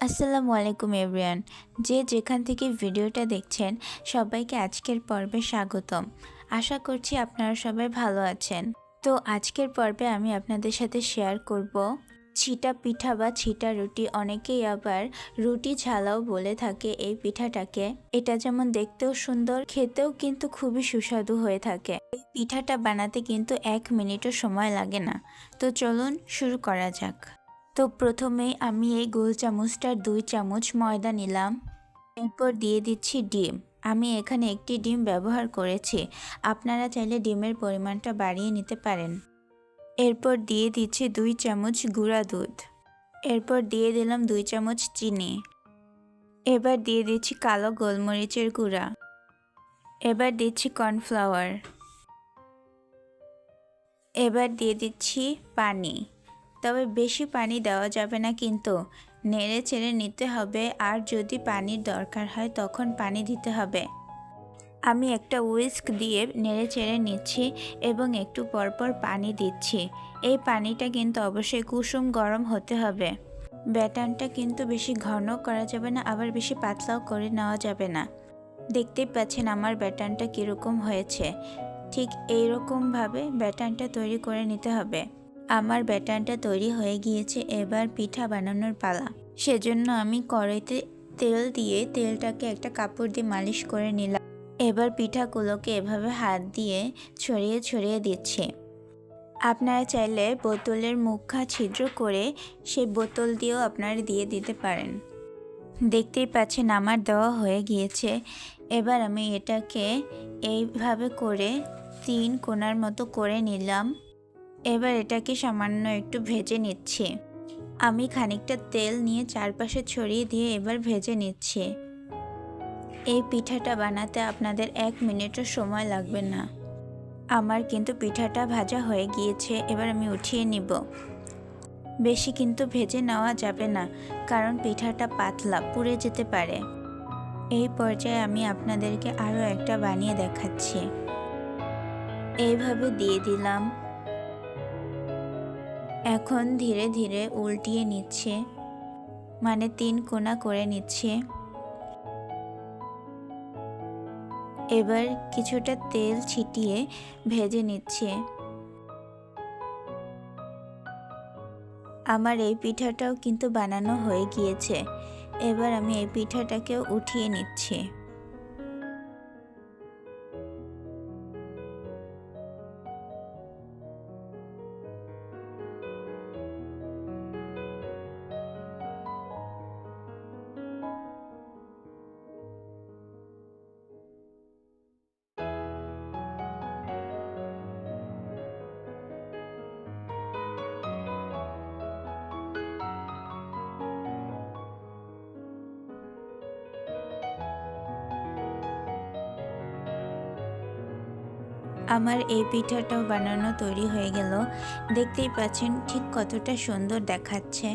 আসসালামু আলাইকুম এভরিয়ান যে যেখান থেকে ভিডিওটা দেখছেন, সবাইকে আজকের পর্বে স্বাগতম। আশা করছি আপনারা সবাই ভালো আছেন। তো আজকের পর্বে আমি আপনাদের সাথে শেয়ার করব, ছিটা পিঠা বা ছিটা রুটি। অনেকেই আবার রুটি ঝালাও বলে থাকে এই পিঠাটাকে। এটা যেমন দেখতেও সুন্দর, খেতেও কিন্তু খুবই সুস্বাদু হয়ে থাকে। এই পিঠাটা বানাতে কিন্তু এক মিনিটও সময় লাগে না। তো চলুন শুরু করা যাক। তো প্রথমেই আমি এই গোল চামচটার দুই চামচ ময়দা নিলাম। এরপর দিয়ে দিচ্ছি ডিম। আমি এখানে একটি ডিম ব্যবহার করেছি। আপনারা চাইলে ডিমের পরিমাণটা বাড়িয়ে নিতে পারেন। এরপর দিয়ে দিচ্ছি দুই চামচ গুঁড়া দুধ। এরপর দিয়ে দিলাম দুই চামচ চিনি। এবার দিয়ে দিচ্ছি কালো গোলমরিচের গুঁড়া। এবার দিচ্ছি কর্নফ্লাওয়ার। এবার দিয়ে দিচ্ছি পানি। তবে বেশি পানি দেওয়া যাবে না কিন্তু। নেড়ে চেড়ে নিতে হবে, আর যদি পানির দরকার হয় তখন পানি দিতে হবে। আমি একটা উইস্ক দিয়ে নেড়ে চেড়ে নিচ্ছি এবং একটু পরপর পানি দিচ্ছি। এই পানিটা কিন্তু অবশ্যই কুসুম গরম হতে হবে। ব্যাটানটা কিন্তু বেশি ঘন করা যাবে না, আবার বেশি পাতলাও করে নেওয়া যাবে না। দেখতেই পাচ্ছেন আমার ব্যাটানটা কীরকম হয়েছে। ঠিক এইরকমভাবে ব্যাটানটা তৈরি করে নিতে হবে। আমার ব্যাটারটা তৈরি হয়ে গিয়েছে এবার পিঠা বানানোর পালা। সেজন্য আমি কড়াইতে তেল দিয়ে তেলটাকে একটা কাপড় দিয়ে মালিশ করে নিলাম। এবার পিঠাগুলোকে এভাবে হাত দিয়ে ছড়িয়ে ছড়িয়ে দিচ্ছি। আপনারা চাইলে বোতলের মুখা ছিদ্র করে সেই বোতল দিয়েও আপনারা দিয়ে দিতে পারেন। দেখতেই পাচ্ছেন আমার দেওয়া হয়ে গিয়েছে। এবার আমি এটাকে এইভাবে করে তিন কোনার মতো করে নিলাম। এবার এটাকে সামান্য একটু ভেজে নিচ্ছি। আমি খানিকটা তেল নিয়ে চারপাশে ছড়িয়ে দিয়ে এবার ভেজে নিচ্ছি। এই পিঠাটা বানাতে আপনাদের এক মিনিটও সময় লাগবে না। আমার কিন্তু পিঠাটা ভাজা হয়ে গিয়েছে, এবার আমি উঠিয়ে নিব। বেশি কিন্তু ভেজে নেওয়া যাবে না, কারণ পিঠাটা পাতলা, পুড়ে যেতে পারে। এই পর্যায়ে আমি আপনাদেরকে আরও একটা বানিয়ে দেখাচ্ছি। এইভাবে দিয়ে দিলাম। এখন ধীরে ধীরে উল্টিয়ে নিচ্ছে। মানে তিন কোনা করে নিচ্ছে। এবার কিছুটা তেল ছিটিয়ে ভেজে নিচ্ছে। আমার এই পিঠাটাও কিন্তু বানানো হয়ে গিয়েছে। এবার আমি এই পিঠাটাকেও উঠিয়ে নিচ্ছি। আমার এই পিঠাটাও বানানো তৈরি হয়ে গেল। দেখতেই পাচ্ছেন ঠিক কতটা সুন্দর দেখাচ্ছে।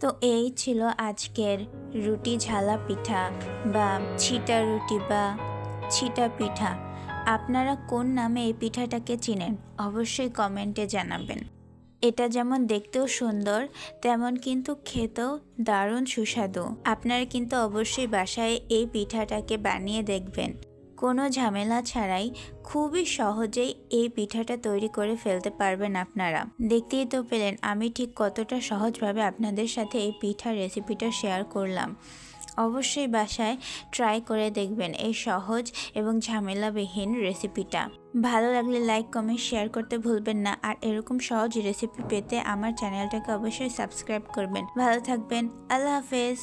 তো এই ছিল আজকের রুটি ঝালা পিঠা বা ছিটা রুটি বা ছিটা পিঠা। আপনারা কোন নামে এই পিঠাটাকে চিনেন? অবশ্যই কমেন্টে জানাবেন। এটা যেমন দেখতেও সুন্দর, তেমন কিন্তু খেতেও দারুণ সুস্বাদু। আপনারা কিন্তু অবশ্যই বাসায় এই পিঠাটাকে বানিয়ে দেখবেন। কোনো ঝামেলা ছাড়াই খুবই সহজেই এই পিঠাটা তৈরি করে ফেলতে পারবেন আপনারা। দেখতেই তো পেলেন, আমি ঠিক কতটা সহজভাবে আপনাদের সাথে এই পিঠার রেসিপিটা শেয়ার করলাম। অবশ্যই বাসায় ট্রাই করে দেখবেন এই সহজ এবং ঝামেলাবিহীন রেসিপিটা ভালো লাগলে লাইক কমেন্ট শেয়ার করতে ভুলবেন না। আর এরকম সহজ রেসিপি পেতে আমার চ্যানেলটাকে অবশ্যই সাবস্ক্রাইব করবেন। ভালো থাকবেন, আল্লাহ হাফেজ।